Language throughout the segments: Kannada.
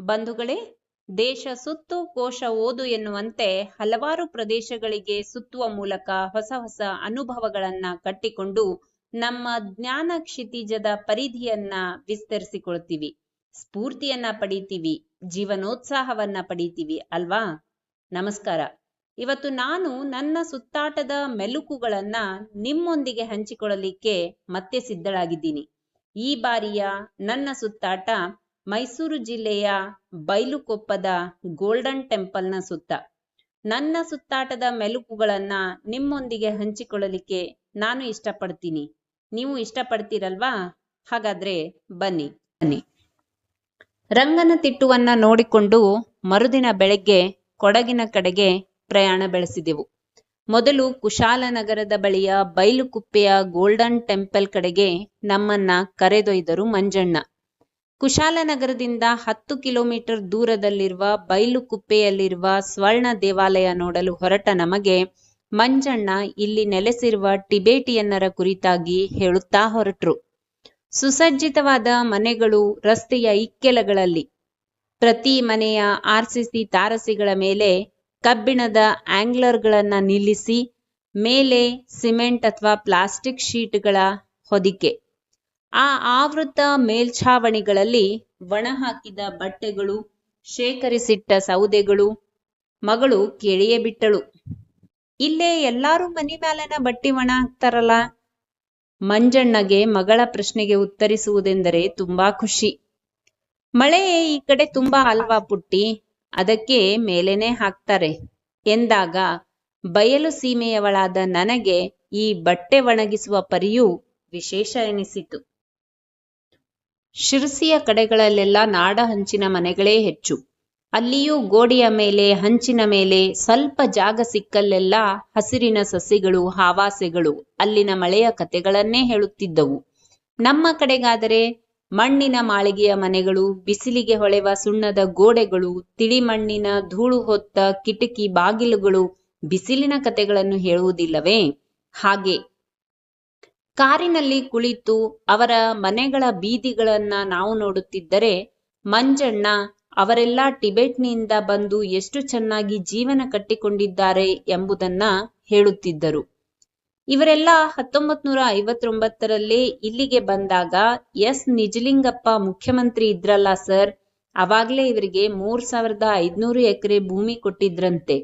ಬಂಧುಗಳೇ, ದೇಶ ಸುತ್ತು ಕೋಶ ಓದು ಎನ್ನುವಂತೆ ಹಲವಾರು ಪ್ರದೇಶಗಳಿಗೆ ಸುತ್ತುವ ಮೂಲಕ ಹೊಸ ಹೊಸ ಅನುಭವಗಳನ್ನ ಕಟ್ಟಿಕೊಂಡು ನಮ್ಮ ಜ್ಞಾನ ಕ್ಷಿತಿಜದ ಪರಿಧಿಯನ್ನ ವಿಸ್ತರಿಸಿಕೊಳ್ತೀವಿ. ಸ್ಫೂರ್ತಿಯನ್ನ ಪಡಿತೀವಿ, ಜೀವನೋತ್ಸಾಹವನ್ನ ಪಡಿತೀವಿ, ಅಲ್ವಾ? ನಮಸ್ಕಾರ. ಇವತ್ತು ನಾನು ನನ್ನ ಸುತ್ತಾಟದ ಮೆಲುಕುಗಳನ್ನ ನಿಮ್ಮೊಂದಿಗೆ ಹಂಚಿಕೊಳ್ಳಲಿಕ್ಕೆ ಮತ್ತೆ ಸಿದ್ಧಳಾಗಿದ್ದೀನಿ. ಈ ಬಾರಿಯ ನನ್ನ ಸುತ್ತಾಟ ಮೈಸೂರು ಜಿಲ್ಲೆಯ ಬೈಲುಕೊಪ್ಪದ ಗೋಲ್ಡನ್ ಟೆಂಪಲ್ನ ಸುತ್ತ. ನನ್ನ ಸುತ್ತಾಟದ ಮೆಲುಕುಗಳನ್ನ ನಿಮ್ಮೊಂದಿಗೆ ಹಂಚಿಕೊಳ್ಳಲಿಕ್ಕೆ ನಾನು ಇಷ್ಟಪಡ್ತೀನಿ. ನೀವು ಇಷ್ಟಪಡ್ತೀರಲ್ವಾ? ಹಾಗಾದ್ರೆ ಬನ್ನಿ. ಬನ್ನಿ. ರಂಗನ ತಿಟ್ಟುವನ್ನ ನೋಡಿಕೊಂಡು ಮರುದಿನ ಬೆಳಗ್ಗೆ ಕೊಡಗಿನ ಕಡೆಗೆ ಪ್ರಯಾಣ ಬೆಳೆಸಿದೆವು. ಮೊದಲು ಕುಶಾಲನಗರದ ಬಳಿಯ ಬೈಲುಕುಪ್ಪೆಯ ಗೋಲ್ಡನ್ ಟೆಂಪಲ್ ಕಡೆಗೆ ನಮ್ಮನ್ನ ಕರೆದೊಯ್ದರು ಮಂಜಣ್ಣ. ಕುಶಾಲನಗರದಿಂದ ಹತ್ತು ಕಿಲೋಮೀಟರ್ ದೂರದಲ್ಲಿರುವ ಬೈಲುಕುಪ್ಪೆಯಲ್ಲಿರುವ ಸ್ವರ್ಣ ದೇವಾಲಯ ನೋಡಲು ಹೊರಟ ನಮಗೆ ಮಂಜಣ್ಣ ಇಲ್ಲಿ ನೆಲೆಸಿರುವ ಟಿಬೇಟಿಯನ್ನರ ಕುರಿತಾಗಿ ಹೇಳುತ್ತಾ ಹೊರಟ್ರು. ಸುಸಜ್ಜಿತವಾದ ಮನೆಗಳು ರಸ್ತೆಯ ಇಕ್ಕೆಲಗಳಲ್ಲಿ. ಪ್ರತಿ ಮನೆಯ ಆರ್ಸಿಸಿ ತಾರಸಿಗಳ ಮೇಲೆ ಕಬ್ಬಿಣದ ಆಂಗ್ಲರ್ಗಳನ್ನ ನಿಲ್ಲಿಸಿ, ಮೇಲೆ ಸಿಮೆಂಟ್ ಅಥವಾ ಪ್ಲಾಸ್ಟಿಕ್ ಶೀಟ್ಗಳ ಹೊದಿಕೆ. ಆ ಆವೃತ ಮೇಲ್ಛಾವಣಿಗಳಲ್ಲಿ ಒಣ ಹಾಕಿದ ಬಟ್ಟೆಗಳು, ಶೇಖರಿಸಿಟ್ಟ ಸೌದೆಗಳು, ಮಗಳು ಕೇಳಿಯೇ ಬಿಟ್ಟಳು. ಇಲ್ಲೇ ಎಲ್ಲಾರು ಮನಿ ಮ್ಯಾಲನ ಬಟ್ಟಿ ಒಣ ಹಾಕ್ತಾರಲ್ಲ? ಮಂಜಣ್ಣಗೆ ಮಗಳ ಪ್ರಶ್ನೆಗೆ ಉತ್ತರಿಸುವುದೆಂದರೆ ತುಂಬಾ ಖುಷಿ. ಮಳೆ ಈ ಕಡೆ ತುಂಬಾ ಅಲ್ವಾ ಪುಟ್ಟಿ? ಅದಕ್ಕೆ ಮೇಲೇನೆ ಹಾಕ್ತಾರೆ. ಎಂದಾಗ ಬಯಲು ಸೀಮೆಯವಳಾದ ನನಗೆ ಈ ಬಟ್ಟೆ ಒಣಗಿಸುವ ಪರಿಯು ವಿಶೇಷ ಎನಿಸಿತು. ಶಿರಸಿಯ ಕಡೆಗಳಲ್ಲೆಲ್ಲ ನಾಡ ಹಂಚಿನ ಮನೆಗಳೇ ಹೆಚ್ಚು. ಅಲ್ಲಿಯೂ ಗೋಡೆಯ ಮೇಲೆ, ಹಂಚಿನ ಮೇಲೆ ಸ್ವಲ್ಪ ಜಾಗ ಸಿಕ್ಕಲ್ಲೆಲ್ಲ ಹಸಿರಿನ ಸಸಿಗಳು, ಹಾವಾಸೆಗಳು ಅಲ್ಲಿನ ಮಳೆಯ ಕತೆಗಳನ್ನೇ ಹೇಳುತ್ತಿದ್ದವು. ನಮ್ಮ ಕಡೆಗಾದರೆ ಮಣ್ಣಿನ ಮಾಳಿಗೆಯ ಮನೆಗಳು, ಬಿಸಿಲಿಗೆ ಹೊಳೆವ ಸುಣ್ಣದ ಗೋಡೆಗಳು ತಿಳಿ ಮಣ್ಣಿನ ಧೂಳು ಹೊತ್ತ ಕಿಟಕಿ ಬಾಗಿಲುಗಳು ಬಿಸಿಲಿನ ಕತೆಗಳನ್ನು ಹೇಳುವುದಿಲ್ಲವೇ? ಹಾಗೆ ಕಾರಿನಲ್ಲಿ ಕುಳಿತು ಅವರ ಮನೆಗಳ ಬೀದಿಗಳನ್ನ ನಾವು ನೋಡುತ್ತಿದ್ದರೆ, ಮಂಜಣ್ಣ ಅವರೆಲ್ಲ ಟಿಬೆಟ್ನಿಂದ ಬಂದು ಎಷ್ಟು ಚೆನ್ನಾಗಿ ಜೀವನ ಕಟ್ಟಿಕೊಂಡಿದ್ದಾರೆ ಎಂಬುದನ್ನ ಹೇಳುತ್ತಿದ್ದರು. ಇವರೆಲ್ಲ ಹತ್ತೊಂಬತ್ ನೂರ ಐವತ್ತೊಂಬತ್ತರಲ್ಲೇ ಇಲ್ಲಿಗೆ ಬಂದಾಗ ಎಸ್. ನಿಜಲಿಂಗಪ್ಪ ಮುಖ್ಯಮಂತ್ರಿ ಇದ್ರಲ್ಲ ಸರ್, ಅವಾಗ್ಲೇ ಇವರಿಗೆ ಮೂರ್ ಸಾವಿರದ ಐದ್ನೂರು ಎಕರೆ ಭೂಮಿ ಕೊಟ್ಟಿದ್ರಂತೆ.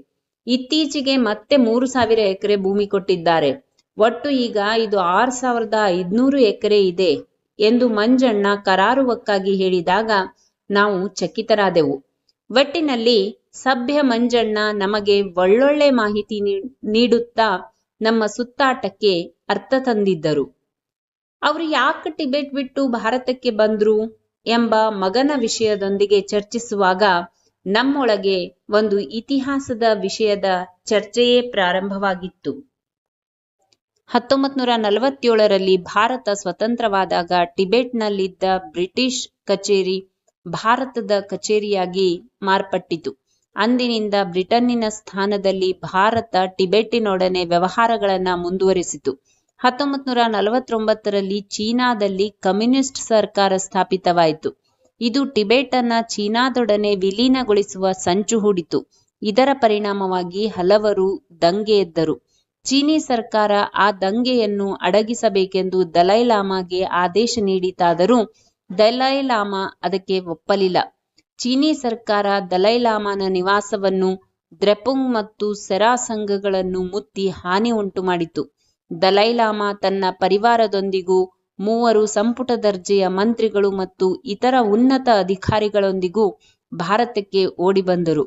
ಇತ್ತೀಚೆಗೆ ಮತ್ತೆ ಮೂರು ಸಾವಿರ ಎಕರೆ ಭೂಮಿ ಕೊಟ್ಟಿದ್ದಾರೆ. ಒಟ್ಟು ಈಗ ಇದು ಆರ್ ಸಾವಿರದ ಐದ್ನೂರು ಎಕರೆ ಇದೆ ಎಂದು ಮಂಜಣ್ಣ ಕರಾರುವಕ್ಕಾಗಿ ಹೇಳಿದಾಗ ನಾವು ಚಕಿತರಾದೆವು. ಒಟ್ಟಿನಲ್ಲಿ ಸಭ್ಯ ಮಂಜಣ್ಣ ನಮಗೆ ಒಳ್ಳೊಳ್ಳೆ ಮಾಹಿತಿ ನೀಡುತ್ತಾ ನಮ್ಮ ಸುತ್ತಾಟಕ್ಕೆ ಅರ್ಥ ತಂದಿದ್ದರು. ಅವರು ಯಾಕೆ ಟಿಬೆಟ್ ಬಿಟ್ಟು ಭಾರತಕ್ಕೆ ಬಂದ್ರು ಎಂಬ ಮಗನ ವಿಷಯದೊಂದಿಗೆ ಚರ್ಚಿಸುವಾಗ ನಮ್ಮೊಳಗೆ ಒಂದು ಇತಿಹಾಸದ ವಿಷಯದ ಚರ್ಚೆಯೇ ಪ್ರಾರಂಭವಾಗಿತ್ತು. ಹತ್ತೊಂಬತ್ ನೂರ ನಲವತ್ತೇಳರಲ್ಲಿ ಭಾರತ ಸ್ವತಂತ್ರವಾದಾಗ ಟಿಬೆಟ್ನಲ್ಲಿದ್ದ ಬ್ರಿಟಿಷ್ ಕಚೇರಿ ಭಾರತದ ಕಚೇರಿಯಾಗಿ ಮಾರ್ಪಟ್ಟಿತು. ಅಂದಿನಿಂದ ಬ್ರಿಟನ್ನಿನ ಸ್ಥಾನದಲ್ಲಿ ಭಾರತ ಟಿಬೆಟ್ಟಿನೊಡನೆ ವ್ಯವಹಾರಗಳನ್ನು ಮುಂದುವರಿಸಿತು. ಹತ್ತೊಂಬತ್ ನೂರ ನಲವತ್ತೊಂಬತ್ತರಲ್ಲಿ ಚೀನಾದಲ್ಲಿ ಕಮ್ಯುನಿಸ್ಟ್ ಸರ್ಕಾರ ಸ್ಥಾಪಿತವಾಯಿತು. ಇದು ಟಿಬೆಟ್ ಅನ್ನ ಚೀನಾದೊಡನೆ ವಿಲೀನಗೊಳಿಸುವ ಸಂಚು ಹೂಡಿತು. ಇದರ ಪರಿಣಾಮವಾಗಿ ಹಲವರು ದಂಗೆ ಎದ್ದರು ಚೀನಿ ಸರ್ಕಾರ ಆ ದಂಗೆಯನ್ನು ಅಡಗಿಸಬೇಕೆಂದು ದಲೈಲಾಮಾಗೆ ಆದೇಶ ನೀಡಿತಾದರೂ ದಲೈಲಾಮಾ ಅದಕ್ಕೆ ಒಪ್ಪಲಿಲ್ಲ. ಚೀನಿ ಸರ್ಕಾರ ದಲೈಲಾಮಾನ ನಿವಾಸವನ್ನು ದ್ರೆಪುಂಗ್ ಮತ್ತು ಸೆರಾ ಸಂಘಗಳನ್ನು ಮುತ್ತಿ ಹಾನಿ ಉಂಟು ಮಾಡಿತು ದಲೈಲಾಮಾ ತನ್ನ ಪರಿವಾರದೊಂದಿಗೂ, ಮೂವರು ಸಂಪುಟ ದರ್ಜೆಯ ಮಂತ್ರಿಗಳು ಮತ್ತು ಇತರ ಉನ್ನತ ಅಧಿಕಾರಿಗಳೊಂದಿಗೂ ಭಾರತಕ್ಕೆ ಓಡಿಬಂದರು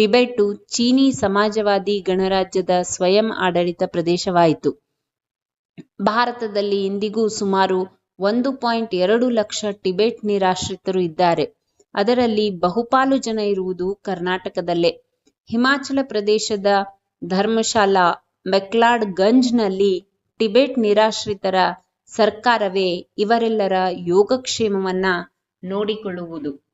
ಟಿಬೆಟ್ಟು ಚೀನಿ ಸಮಾಜವಾದಿ ಗಣರಾಜ್ಯದ ಸ್ವಯಂ ಆಡಳಿತ ಪ್ರದೇಶವಾಯಿತು. ಭಾರತದಲ್ಲಿ ಇಂದಿಗೂ ಸುಮಾರು ಒಂದು ಪಾಯಿಂಟ್ ಎರಡು ಲಕ್ಷ ಟಿಬೆಟ್ ನಿರಾಶ್ರಿತರು ಇದ್ದಾರೆ. ಅದರಲ್ಲಿ ಬಹುಪಾಲು ಜನ ಇರುವುದು ಕರ್ನಾಟಕದಲ್ಲೇ. ಹಿಮಾಚಲ ಪ್ರದೇಶದ ಧರ್ಮಶಾಲಾ ಮೆಕ್ಲಾಡ್ ಗಂಜ್ನಲ್ಲಿ ಟಿಬೆಟ್ ನಿರಾಶ್ರಿತರ ಸರ್ಕಾರವೇ ಇವರೆಲ್ಲರ ಯೋಗಕ್ಷೇಮವನ್ನ ನೋಡಿಕೊಳ್ಳುವುದು.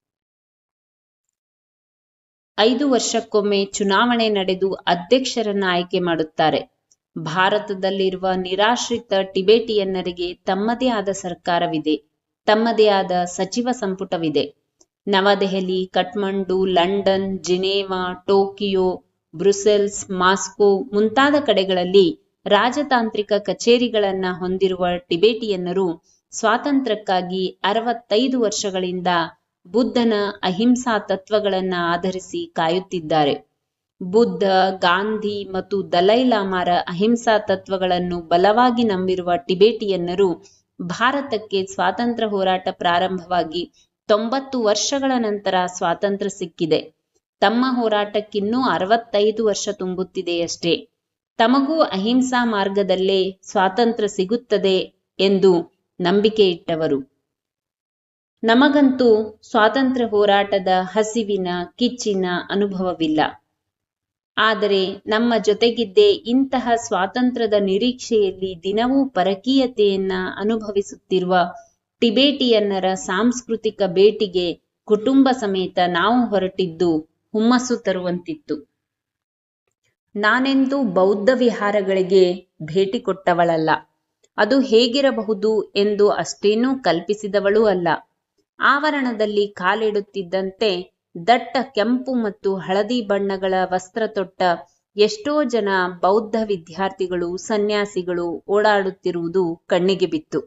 ಐದು ವರ್ಷಕ್ಕೊಮ್ಮೆ ಚುನಾವಣೆ ನಡೆದು ಅಧ್ಯಕ್ಷರನ್ನ ಆಯ್ಕೆ ಮಾಡುತ್ತಾರೆ. ಭಾರತದಲ್ಲಿರುವ ನಿರಾಶ್ರಿತ ಟಿಬೇಟಿಯನ್ನರಿಗೆ ತಮ್ಮದೇ ಆದ ಸರ್ಕಾರವಿದೆ, ತಮ್ಮದೇ ಆದ ಸಚಿವ ಸಂಪುಟವಿದೆ. New Delhi, Kathmandu, London, Geneva, Tokyo, Brussels, Moscow ಮುಂತಾದ ಕಡೆಗಳಲ್ಲಿ ರಾಜತಾಂತ್ರಿಕ ಕಚೇರಿಗಳನ್ನ ಹೊಂದಿರುವ ಟಿಬೇಟಿಯನ್ನರು ಸ್ವಾತಂತ್ರ್ಯಕ್ಕಾಗಿ ಅರವತ್ತೈದು ವರ್ಷಗಳಿಂದ ಬುದ್ಧನ ಅಹಿಂಸಾ ತತ್ವಗಳನ್ನ ಆಧರಿಸಿ ಕಾಯುತ್ತಿದ್ದಾರೆ. ಬುದ್ಧ, ಗಾಂಧಿ ಮತ್ತು ದಲೈಲಾಮಾರ ಅಹಿಂಸಾ ತತ್ವಗಳನ್ನು ಬಲವಾಗಿ ನಂಬಿರುವ ಟಿಬೇಟಿಯನ್ನರು ಭಾರತಕ್ಕೆ ಸ್ವಾತಂತ್ರ್ಯ ಹೋರಾಟ ಪ್ರಾರಂಭವಾಗಿ ತೊಂಬತ್ತು ವರ್ಷಗಳ ನಂತರ ಸ್ವಾತಂತ್ರ್ಯ ಸಿಕ್ಕಿದೆ. ತಮ್ಮ ಹೋರಾಟಕ್ಕಿನ್ನೂ ಅರವತ್ತೈದು ವರ್ಷ ತುಂಬುತ್ತಿದೆಯಷ್ಟೇ. ತಮಗೂ ಅಹಿಂಸಾ ಮಾರ್ಗದಲ್ಲೇ ಸ್ವಾತಂತ್ರ್ಯ ಸಿಗುತ್ತದೆ ಎಂದು ನಂಬಿಕೆ ಇಟ್ಟವರು ನಮಗಂತೂ ಸ್ವಾತಂತ್ರ್ಯ ಹೋರಾಟದ ಹಸಿವಿನ, ಕಿಚ್ಚಿನ ಅನುಭವವಿಲ್ಲ. ಆದರೆ ನಮ್ಮ ಜೊತೆಗಿದ್ದೇ ಇಂತಹ ಸ್ವಾತಂತ್ರ್ಯದ ನಿರೀಕ್ಷೆಯಲ್ಲಿ ದಿನವೂ ಪರಕೀಯತೆಯನ್ನ ಅನುಭವಿಸುತ್ತಿರುವ ಟಿಬೇಟಿಯನ್ನರ ಸಾಂಸ್ಕೃತಿಕ ಭೇಟಿಗೆ ಕುಟುಂಬ ಸಮೇತ ನಾವು ಹೊರಟಿದ್ದು ಹುಮ್ಮಸ್ಸು ತರುವಂತಿತ್ತು. ನಾನೆಂದು ಬೌದ್ಧ ವಿಹಾರಗಳಿಗೆ ಭೇಟಿ ಕೊಟ್ಟವಳಲ್ಲ. ಅದು ಹೇಗಿರಬಹುದು ಎಂದು ಅಷ್ಟೇನೂ ಕಲ್ಪಿಸಿದವಳೂ ಅಲ್ಲ. ಆವರಣದಲ್ಲಿ ಕಾಲಿಡುತ್ತಿದ್ದಂತೆ ದಟ್ಟ ಕೆಂಪು ಮತ್ತು ಹಳದಿ ಬಣ್ಣಗಳ ವಸ್ತ್ರ ತೊಟ್ಟ ಎಷ್ಟೋ ಜನ ಬೌದ್ಧ ವಿದ್ಯಾರ್ಥಿಗಳು, ಸನ್ಯಾಸಿಗಳು ಓಡಾಡುತ್ತಿರುವುದು ಕಣ್ಣಿಗೆ ಬಿತ್ತು.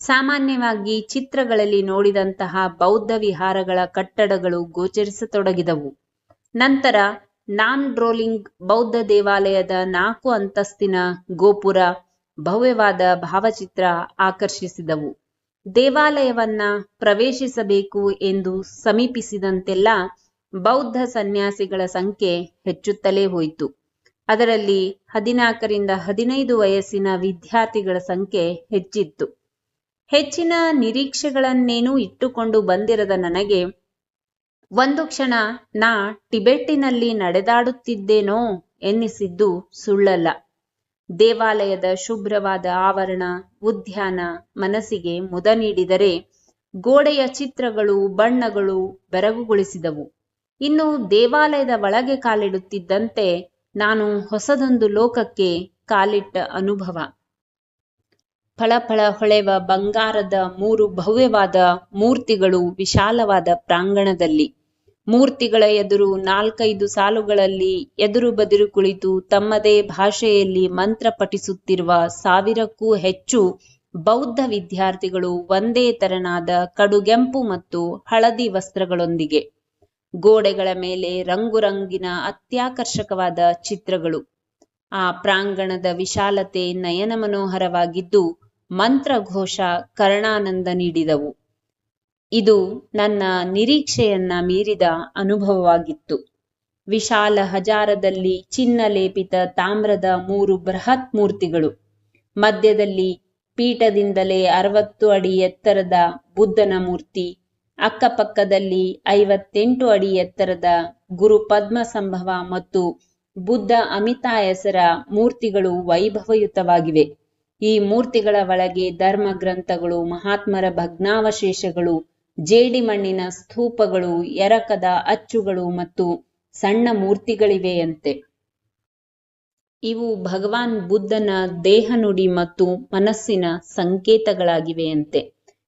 ಸಾಮಾನ್ಯವಾಗಿ ಚಿತ್ರಗಳಲ್ಲಿ ನೋಡಿದಂತಹ ಬೌದ್ಧ ವಿಹಾರಗಳ ಕಟ್ಟಡಗಳು ಗೋಚರಿಸತೊಡಗಿದವು. ನಂತರ ನಾನ್ ಡ್ರೋಲಿಂಗ್ ಬೌದ್ಧ ದೇವಾಲಯದ ನಾಲ್ಕು ಅಂತಸ್ತಿನ ಗೋಪುರ ಭವ್ಯವಾದ ಭಾವಚಿತ್ರ ಆಕರ್ಷಿಸಿದವು. ದೇವಾಲಯವನ್ನ ಪ್ರವೇಶಿಸಬೇಕು ಎಂದು ಸಮೀಪಿಸಿದಂತೆಲ್ಲ ಬೌದ್ಧ ಸನ್ಯಾಸಿಗಳ ಸಂಖ್ಯೆ ಹೆಚ್ಚುತ್ತಲೇ ಹೋಯಿತು. ಅದರಲ್ಲಿ ಹದಿನಾಲ್ಕರಿಂದ ಹದಿನೈದು ವಯಸ್ಸಿನ ವಿದ್ಯಾರ್ಥಿಗಳ ಸಂಖ್ಯೆ ಹೆಚ್ಚಿತ್ತು. ಹೆಚ್ಚಿನ ನಿರೀಕ್ಷೆಗಳನ್ನೇನೂ ಇಟ್ಟುಕೊಂಡು ಬಂದಿರದ ನನಗೆ, ಒಂದು ಕ್ಷಣ ನಾ ಟಿಬೆಟ್ಟಿನಲ್ಲಿ ನಡೆದಾಡುತ್ತಿದ್ದೇನೋ ಎನ್ನಿಸಿದ್ದು ಸುಳ್ಳಲ್ಲ. ದೇವಾಲಯದ ಶುಭ್ರವಾದ ಆವರಣ, ಉದ್ಯಾನ, ಮನಸ್ಸಿಗೆ ಮುದ ನೀಡಿದರೆ ಗೋಡೆಯ ಚಿತ್ರಗಳು, ಬಣ್ಣಗಳು ಬೆರಗುಗೊಳಿಸಿದವು. ಇನ್ನು ದೇವಾಲಯದ ಒಳಗೆ ಕಾಲಿಡುತ್ತಿದ್ದಂತೆ ನಾನು ಹೊಸದೊಂದು ಲೋಕಕ್ಕೆ ಕಾಲಿಟ್ಟ ಅನುಭವ. ಫಳಫಳ ಹೊಳೆವ ಬಂಗಾರದ ಮೂರು ಭವ್ಯವಾದ ಮೂರ್ತಿಗಳು ವಿಶಾಲವಾದ ಪ್ರಾಂಗಣದಲ್ಲಿ. ಮೂರ್ತಿಗಳ ಎದುರು ನಾಲ್ಕೈದು ಸಾಲುಗಳಲ್ಲಿ ಎದುರು ಬದಿರು ಕುಳಿತು ತಮ್ಮದೇ ಭಾಷೆಯಲ್ಲಿ ಮಂತ್ರ ಪಠಿಸುತ್ತಿರುವ ಸಾವಿರಕ್ಕೂ ಹೆಚ್ಚು ಬೌದ್ಧ ವಿದ್ಯಾರ್ಥಿಗಳು ಒಂದೇ ತೆರನಾದ ಕಡುಗೆಂಪು ಮತ್ತು ಹಳದಿ ವಸ್ತ್ರಗಳೊಂದಿಗೆ. ಗೋಡೆಗಳ ಮೇಲೆ ರಂಗುರಂಗಿನ ಅತ್ಯಾಕರ್ಷಕವಾದ ಚಿತ್ರಗಳು. ಆ ಪ್ರಾಂಗಣದ ವಿಶಾಲತೆ ನಯನ ಮನೋಹರವಾಗಿದ್ದು, ಮಂತ್ರಘೋಷ ಕರ್ಣಾನಂದ ನೀಡಿದವು. ಇದು ನನ್ನ ನಿರೀಕ್ಷೆಯನ್ನ ಮೀರಿದ ಅನುಭವವಾಗಿತ್ತು. ವಿಶಾಲ ಹಜಾರದಲ್ಲಿ ಚಿನ್ನ ಲೇಪಿತ ತಾಮ್ರದ ಮೂರು ಬೃಹತ್ ಮೂರ್ತಿಗಳು. ಮಧ್ಯದಲ್ಲಿ ಪೀಠದಿಂದಲೇ ಅರವತ್ತು ಅಡಿ ಎತ್ತರದ ಬುದ್ಧನ ಮೂರ್ತಿ, ಅಕ್ಕಪಕ್ಕದಲ್ಲಿ ಐವತ್ತೆಂಟು ಅಡಿ ಎತ್ತರದ ಗುರು ಪದ್ಮ ಸಂಭವ ಮತ್ತು ಬುದ್ಧ ಅಮಿತಾಯಸರ ಮೂರ್ತಿಗಳು ವೈಭವಯುತವಾಗಿವೆ. ಈ ಮೂರ್ತಿಗಳ ಒಳಗೆ ಧರ್ಮ ಗ್ರಂಥಗಳು ಮಹಾತ್ಮರ ಭಗ್ನಾವಶೇಷಗಳು ಜೇಡಿಮಣ್ಣಿನ ಸ್ತೂಪಗಳು ಎರಕದ ಅಚ್ಚುಗಳು ಮತ್ತು ಸಣ್ಣ ಮೂರ್ತಿಗಳಿವೆಯಂತೆ. ಇವು ಭಗವಾನ್ ಬುದ್ಧನ ದೇಹ ನುಡಿ ಮತ್ತು ಮನಸ್ಸಿನ ಸಂಕೇತಗಳಾಗಿವೆಯಂತೆ.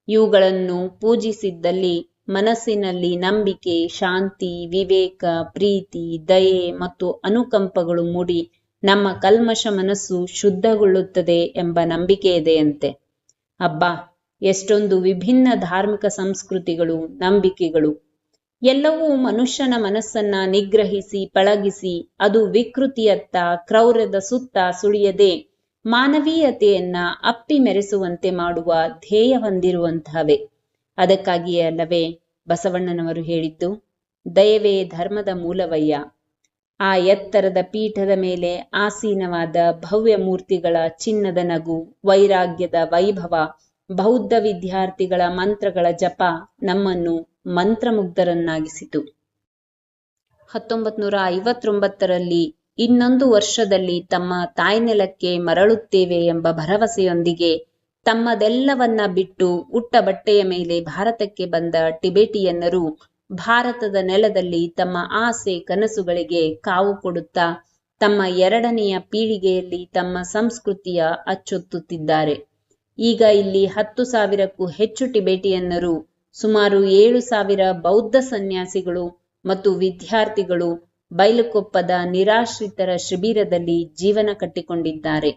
ಇವುಗಳನ್ನು ಪೂಜಿಸಿದ್ದಲ್ಲಿ ಮನಸ್ಸಿನಲ್ಲಿ ನಂಬಿಕೆ, ಶಾಂತಿ, ವಿವೇಕ, ಪ್ರೀತಿ, ದಯೆ ಮತ್ತು ಅನುಕಂಪಗಳು ಮೂಡಿ ನಮ್ಮ ಕಲ್ಮಶ ಮನಸ್ಸು ಶುದ್ಧಗೊಳ್ಳುತ್ತದೆ ಎಂಬ ನಂಬಿಕೆ ಇದೆಯಂತೆ ಅಬ್ಬಾ ಎಷ್ಟೊಂದು ವಿಭಿನ್ನ ಧಾರ್ಮಿಕ ಸಂಸ್ಕೃತಿಗಳು, ನಂಬಿಕೆಗಳು. ಎಲ್ಲವೂ ಮನುಷ್ಯನ ಮನಸ್ಸನ್ನ ನಿಗ್ರಹಿಸಿ, ಪಳಗಿಸಿ, ಅದು ವಿಕೃತಿಯತ್ತ ಕ್ರೌರ್ಯದ ಸುತ್ತ ಸುಳಿಯದೆ ಮಾನವೀಯತೆಯನ್ನ ಅಪ್ಪಿ ಮೆರೆಸುವಂತೆ ಮಾಡುವ ಧ್ಯೇಯ ಹೊಂದಿರುವಂತಹವೇ. ಅದಕ್ಕಾಗಿಯೇ ಅಲ್ಲವೇ, ಬಸವಣ್ಣನವರು ಹೇಳಿದ್ದು, ದಯವೇ ಧರ್ಮದ ಮೂಲವಯ್ಯ. ಆ ಎತ್ತರದ ಪೀಠದ ಮೇಲೆ ಆಸೀನವಾದ ಭವ್ಯ ಮೂರ್ತಿಗಳ ಚಿನ್ನದ ನಗು, ವೈರಾಗ್ಯದ ವೈಭವ ಬೌದ್ಧ ವಿದ್ಯಾರ್ಥಿಗಳ ಮಂತ್ರಗಳ ಜಪ ನಮ್ಮನ್ನು ಮಂತ್ರಮುಗ್ಧರನ್ನಾಗಿಸಿತು. ಹತ್ತೊಂಬತ್ ನೂರ ಐವತ್ತೊಂಬತ್ತರಲ್ಲಿ ಇನ್ನೊಂದು ವರ್ಷದಲ್ಲಿ ತಮ್ಮ ತಾಯ್ನೆಲಕ್ಕೆ ಮರಳುತ್ತೇವೆ ಎಂಬ ಭರವಸೆಯೊಂದಿಗೆ ತಮ್ಮದೆಲ್ಲವನ್ನ ಬಿಟ್ಟು ಉಟ್ಟ ಬಟ್ಟೆಯ ಮೇಲೆ ಭಾರತಕ್ಕೆ ಬಂದ ಟಿಬೆಟಿಯನ್ನರು ಭಾರತದ ನೆಲದಲ್ಲಿ ತಮ್ಮ ಆಸೆ ಕನಸುಗಳಿಗೆ ಕಾವು ಕೊಡುತ್ತಾ ತಮ್ಮ ಎರಡನೆಯ ಪೀಳಿಗೆಯಲ್ಲಿ ತಮ್ಮ ಸಂಸ್ಕೃತಿಯ ಅಚ್ಚೊತ್ತುತ್ತಿದ್ದಾರೆ. ಈಗ ಇಲ್ಲಿ ಹತ್ತು ಸಾವಿರಕ್ಕೂ ಹೆಚ್ಚು ಟಿಬೇಟಿಯನ್ನರು, ಸುಮಾರು ಏಳು ಸಾವಿರ ಬೌದ್ಧ ಸನ್ಯಾಸಿಗಳು ಮತ್ತು ವಿದ್ಯಾರ್ಥಿಗಳು ಬೈಲುಕೊಪ್ಪದ ನಿರಾಶ್ರಿತರ ಶಿಬಿರದಲ್ಲಿ ಜೀವನ ಕಟ್ಟಿಕೊಂಡಿದ್ದಾರೆ.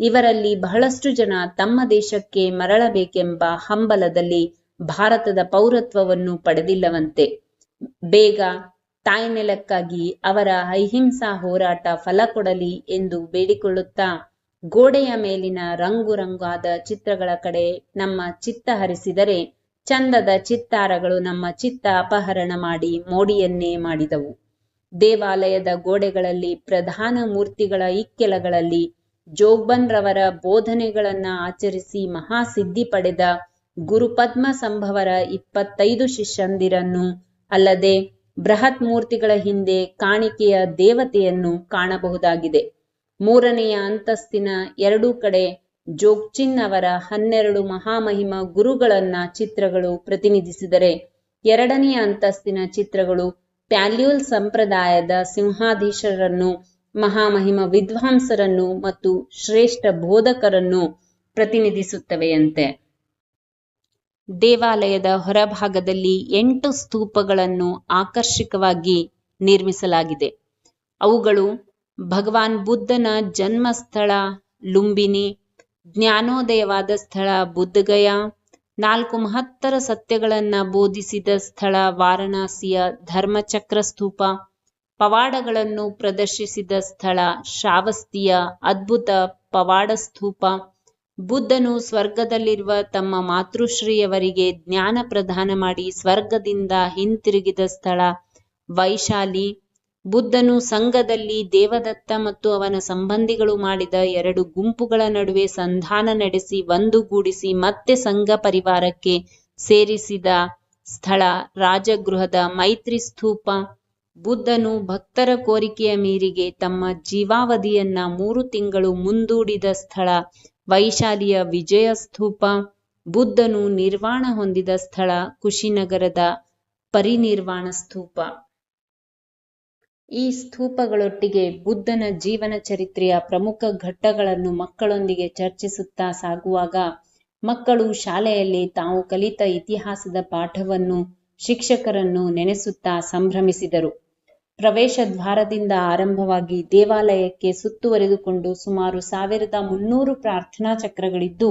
ಇವರಲ್ಲಿ ಬಹಳಷ್ಟು ಜನ ತಮ್ಮ ದೇಶಕ್ಕೆ ಮರಳಬೇಕೆಂಬ ಹಂಬಲದಲ್ಲಿ ಭಾರತದ ಪೌರತ್ವವನ್ನು ಪಡೆದಿಲ್ಲವಂತೆ. ಬೇಗ ತಾಯ್ನೆಲಕ್ಕಾಗಿ ಅವರ ಅಹಿಂಸಾ ಹೋರಾಟ ಫಲ ಕೊಡಲಿ ಎಂದು ಬೇಡಿಕೊಳ್ಳುತ್ತಾ ಗೋಡೆಯ ಮೇಲಿನ ರಂಗು ರಂಗಾದ ಚಿತ್ರಗಳ ಕಡೆ ನಮ್ಮ ಚಿತ್ತ ಹರಿಸಿದರೆ ಚಂದದ ಚಿತ್ತಾರಗಳು ನಮ್ಮ ಚಿತ್ತ ಅಪಹರಣ ಮಾಡಿ ಮೋಡಿಯನ್ನೇ ಮಾಡಿದವು. ದೇವಾಲಯದ ಗೋಡೆಗಳಲ್ಲಿ ಪ್ರಧಾನ ಮೂರ್ತಿಗಳ ಇಕ್ಕೆಲಗಳಲ್ಲಿ ಜೋಗ್ಬನ್ ರವರ ಬೋಧನೆಗಳನ್ನ ಆಚರಿಸಿ ಮಹಾಸಿದ್ಧಿ ಪಡೆದ ಗುರುಪದ್ಮ ಸಂಭವರ ಇಪ್ಪತ್ತೈದು ಶಿಷ್ಯಂದಿರನ್ನು ಅಲ್ಲದೆ ಬೃಹತ್ ಮೂರ್ತಿಗಳ ಹಿಂದೆ ಕಾಣಿಕೆಯ ದೇವತೆಯನ್ನು ಕಾಣಬಹುದಾಗಿದೆ. ಮೂರನೆಯ ಅಂತಸ್ತಿನ ಎರಡೂ ಕಡೆ ಜೋಗ್ಚಿನ್ ಅವರ ಹನ್ನೆರಡು ಮಹಾಮಹಿಮ ಗುರುಗಳನ್ನ ಚಿತ್ರಗಳು ಪ್ರತಿನಿಧಿಸಿದರೆ ಎರಡನೆಯ ಅಂತಸ್ತಿನ ಚಿತ್ರಗಳು ಪ್ಯಾಲ್ಯೂಲ್ ಸಂಪ್ರದಾಯದ ಸಿಂಹಾಧೀಶರನ್ನು, ಮಹಾಮಹಿಮ ವಿದ್ವಾಂಸರನ್ನು ಮತ್ತು ಶ್ರೇಷ್ಠ ಬೋಧಕರನ್ನು ಪ್ರತಿನಿಧಿಸುತ್ತವೆಯಂತೆ. ದೇವಾಲಯದ ಹೊರಭಾಗದಲ್ಲಿ ಎಂಟು ಸ್ತೂಪಗಳನ್ನು ಆಕರ್ಷಕವಾಗಿ ನಿರ್ಮಿಸಲಾಗಿದೆ. ಅವುಗಳು ಭಗವಾನ್ ಬುದ್ಧನ ಜನ್ಮಸ್ಥಳ ಲುಂಬಿನಿ, ಜ್ಞಾನೋದಯವಾದ ಸ್ಥಳ ಬುದ್ಧಗಯ, ನಾಲ್ಕು ಮಹತ್ತರ ಸತ್ಯಗಳನ್ನ ಬೋಧಿಸಿದ ಸ್ಥಳ ವಾರಣಾಸಿಯ ಧರ್ಮಚಕ್ರ ಸ್ತೂಪ, ಪವಾಡಗಳನ್ನು ಪ್ರದರ್ಶಿಸಿದ ಸ್ಥಳ ಶ್ರಾವಸ್ತಿಯ ಅದ್ಭುತ ಪವಾಡ ಸ್ತೂಪ, ಬುದ್ಧನು ಸ್ವರ್ಗದಲ್ಲಿರುವ ತಮ್ಮ ಮಾತೃಶ್ರೀಯವರಿಗೆ ಜ್ಞಾನ ಪ್ರದಾನ ಮಾಡಿ ಸ್ವರ್ಗದಿಂದ ಹಿಂತಿರುಗಿದ ಸ್ಥಳ ವೈಶಾಲಿ ಬುದ್ಧನು ಸಂಘದಲ್ಲಿ ದೇವದತ್ತ ಮತ್ತು ಅವನ ಸಂಬಂಧಿಗಳು ಮಾಡಿದ ಎರಡು ಗುಂಪುಗಳ ನಡುವೆ ಸಂಧಾನ ನಡೆಸಿ ಒಂದುಗೂಡಿಸಿ ಮತ್ತೆ ಸಂಘ ಪರಿವಾರಕ್ಕೆ ಸೇರಿಸಿದ ಸ್ಥಳ ರಾಜಗೃಹದ ಮೈತ್ರಿ ಸ್ತೂಪ. ಬುದ್ಧನು ಭಕ್ತರ ಕೋರಿಕೆಯ ಮೀರಿಗೆ ತಮ್ಮ ಜೀವಾವಧಿಯನ್ನ ಮೂರು ತಿಂಗಳು ಮುಂದೂಡಿದ ಸ್ಥಳ ವೈಶಾಲಿಯ ವಿಜಯ ಸ್ತೂಪ. ಬುದ್ಧನು ನಿರ್ವಾಣ ಹೊಂದಿದ ಸ್ಥಳ ಕುಶಿನಗರದ ಪರಿನಿರ್ವಾಣ ಸ್ತೂಪ. ಈ ಸ್ತೂಪಗಳೊಟ್ಟಿಗೆ ಬುದ್ಧನ ಜೀವನ ಚರಿತ್ರೆಯ ಪ್ರಮುಖ ಘಟ್ಟಗಳನ್ನು ಮಕ್ಕಳೊಂದಿಗೆ ಚರ್ಚಿಸುತ್ತಾ ಸಾಗುವಾಗ ಮಕ್ಕಳು ಶಾಲೆಯಲ್ಲಿ ತಾವು ಕಲಿತ ಇತಿಹಾಸದ ಪಾಠವನ್ನು ಶಿಕ್ಷಕರನ್ನು ನೆನೆಸುತ್ತಾ ಸಂಭ್ರಮಿಸಿದರು. ಪ್ರವೇಶ ದ್ವಾರದಿಂದ ಆರಂಭವಾಗಿ ದೇವಾಲಯಕ್ಕೆ ಸುತ್ತುವರೆದುಕೊಂಡು ಸುಮಾರು ಸಾವಿರದ ಮುನ್ನೂರು ಪ್ರಾರ್ಥನಾ ಚಕ್ರಗಳಿದ್ದು,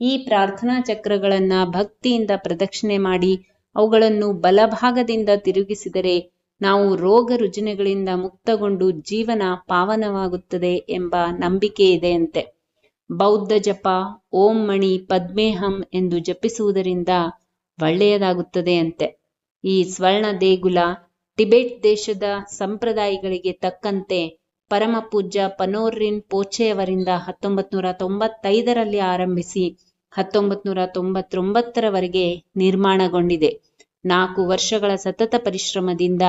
ಈ ಪ್ರಾರ್ಥನಾ ಚಕ್ರಗಳನ್ನ ಭಕ್ತಿಯಿಂದ ಪ್ರದಕ್ಷಿಣೆ ಮಾಡಿ ಅವುಗಳನ್ನು ಬಲಭಾಗದಿಂದ ತಿರುಗಿಸಿದರೆ ನಾವು ರೋಗ ರುಜಿನಗಳಿಂದ ಮುಕ್ತಗೊಂಡು ಜೀವನ ಪಾವನವಾಗುತ್ತದೆ ಎಂಬ ನಂಬಿಕೆ ಇದೆಯಂತೆ. ಬೌದ್ಧ ಜಪ, ಓಂ ಮಣಿ ಪದ್ಮೇಹಂ ಎಂದು ಜಪಿಸುವುದರಿಂದ ಒಳ್ಳೆಯದಾಗುತ್ತದೆ ಅಂತೆ ಈ ಸ್ವರ್ಣ ದೇಗುಲ ಟಿಬೆಟ್ ದೇಶದ ಸಂಪ್ರದಾಯಗಳಿಗೆ ತಕ್ಕಂತೆ ಪರಮ ಪೂಜ್ಯ ಪನೋರ್ರಿನ್ ಪೋಚೆಯವರಿಂದ ಹತ್ತೊಂಬತ್ ನೂರ ತೊಂಬತ್ತೈದರಲ್ಲಿ ಆರಂಭಿಸಿ ಹತ್ತೊಂಬತ್ ನೂರ ತೊಂಬತ್ತೊಂಬತ್ತರವರೆಗೆ ನಿರ್ಮಾಣಗೊಂಡಿದೆ. ನಾಲ್ಕು ವರ್ಷಗಳ ಸತತ ಪರಿಶ್ರಮದಿಂದ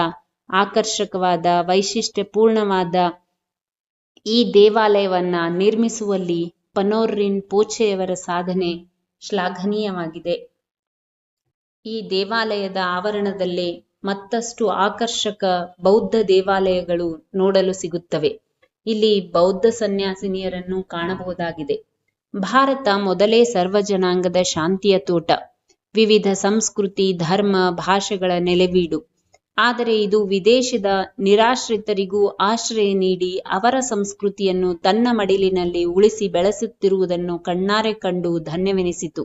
ಆಕರ್ಷಕವಾದ, ವೈಶಿಷ್ಟ್ಯಪೂರ್ಣವಾದ ಈ ದೇವಾಲಯವನ್ನ ನಿರ್ಮಿಸುವಲ್ಲಿ ಪನೋರ್ರಿನ್ ಪೋಚೆಯವರ ಸಾಧನೆ ಶ್ಲಾಘನೀಯವಾಗಿದೆ. ಈ ದೇವಾಲಯದ ಆವರಣದಲ್ಲಿ ಮತ್ತಷ್ಟು ಆಕರ್ಷಕ ಬೌದ್ಧ ದೇವಾಲಯಗಳು ನೋಡಲು ಸಿಗುತ್ತವೆ. ಇಲ್ಲಿ ಬೌದ್ಧ ಸನ್ಯಾಸಿನಿಯರನ್ನು ಕಾಣಬಹುದಾಗಿದೆ. ಭಾರತ ಮೊದಲೇ ಸರ್ವಜನಾಂಗದ ಶಾಂತಿಯ ತೋಟ. ವಿವಿಧ ಸಂಸ್ಕೃತಿ, ಧರ್ಮ, ಭಾಷೆಗಳ ನೆಲೆವೀಡು ಆದರೆ ಇದು ವಿದೇಶದ ನಿರಾಶ್ರಿತರಿಗೂ ಆಶ್ರಯ ನೀಡಿ ಅವರ ಸಂಸ್ಕೃತಿಯನ್ನು ತನ್ನ ಮಡಿಲಿನಲ್ಲಿ ಉಳಿಸಿ ಬೆಳೆಸುತ್ತಿರುವುದನ್ನು ಕಣ್ಣಾರೆ ಕಂಡು ಧನ್ಯವೆನಿಸಿತು.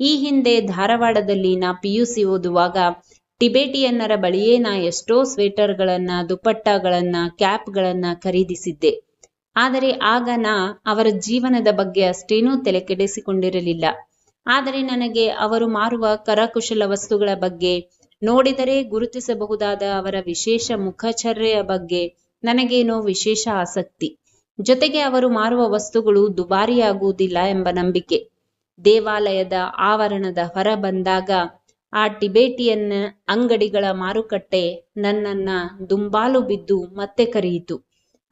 ಈ ಹಿಂದೆ ಧಾರವಾಡದಲ್ಲಿ ನಾ ಪಿಯುಸಿ ಓದುವಾಗ ಟಿಬೇಟಿಯನ್ನರ ಬಳಿಯೇ ನಾ ಎಷ್ಟೋ ಸ್ವೆಟರ್ಗಳನ್ನ ದುಪ್ಪಟ್ಟಗಳನ್ನ ಕ್ಯಾಪ್ಗಳನ್ನ ಖರೀದಿಸಿದ್ದೆ. ಆದರೆ ಆಗ ನಾ ಅವರ ಜೀವನದ ಬಗ್ಗೆ ಅಷ್ಟೇನೂ ತಲೆ ಕೆಡಿಸಿಕೊಂಡಿರಲಿಲ್ಲ ಆದರೆ ನನಗೆ ಅವರು ಮಾರುವ ಕರಕುಶಲ ವಸ್ತುಗಳ ಬಗ್ಗೆ ನೋಡಿದರೆ ಗುರುತಿಸಬಹುದಾದ ಅವರ ವಿಶೇಷ ಮುಖಚರ್ಯೆಯ ಬಗ್ಗೆ ನನಗೇನೋ ವಿಶೇಷ ಆಸಕ್ತಿ. ಜೊತೆಗೆ ಅವರು ಮಾರುವ ವಸ್ತುಗಳು ದುಬಾರಿಯಾಗುವುದಿಲ್ಲ ಎಂಬ ನಂಬಿಕೆ. ದೇವಾಲಯದ ಆವರಣದ ಹೊರ ಬಂದಾಗ ಆ ಟಿಬೇಟಿಯನ್ ಅಂಗಡಿಗಳ ಮಾರುಕಟ್ಟೆ ನನ್ನನ್ನ ದುಂಬಾಲು ಬಿದ್ದು ಮತ್ತೆ ಕರೆಯಿತು.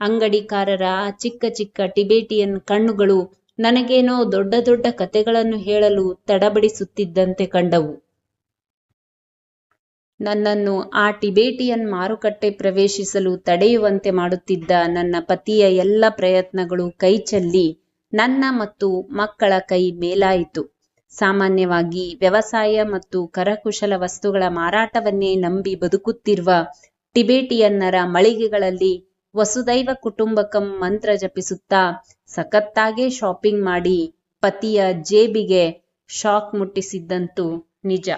ಅಂಗಡಿಕಾರರ ಚಿಕ್ಕ ಚಿಕ್ಕ ಟಿಬೇಟಿಯನ್ ಕಣ್ಣುಗಳು ನನಗೇನೋ ದೊಡ್ಡ ದೊಡ್ಡ ಕತೆಗಳನ್ನು ಹೇಳಲು ತಡಬಡಿಸುತ್ತಿದ್ದಂತೆ ಕಂಡವು. ನನ್ನನ್ನು ಆ ಟಿಬೇಟಿಯನ್ ಮಾರುಕಟ್ಟೆ ಪ್ರವೇಶಿಸಲು ತಡೆಯುವಂತೆ ಮಾಡುತ್ತಿದ್ದ ನನ್ನ ಪತಿಯ ಎಲ್ಲ ಪ್ರಯತ್ನಗಳು ಕೈಚೆಲ್ಲಿ ನನ್ನ ಮತ್ತು ಮಕ್ಕಳ ಕೈ ಮೇಲಾಯಿತು. ಸಾಮಾನ್ಯವಾಗಿ ವ್ಯವಸಾಯ ಮತ್ತು ಕರಕುಶಲ ವಸ್ತುಗಳ ಮಾರಾಟವನ್ನೇ ನಂಬಿ ಬದುಕುತ್ತಿರುವ ಟಿಬೇಟಿಯನ್ನರ ಮಳಿಗೆಗಳಲ್ಲಿ ವಸುದೈವ ಕುಟುಂಬಕಂ ಮಂತ್ರ ಜಪಿಸುತ್ತಾ ಸಖತ್ತಾಗೇ ಶಾಪಿಂಗ್ ಮಾಡಿ ಪತಿಯ ಜೇಬಿಗೆ ಶಾಕ್ ಮುಟ್ಟಿಸಿದ್ದಂತೂ ನಿಜ.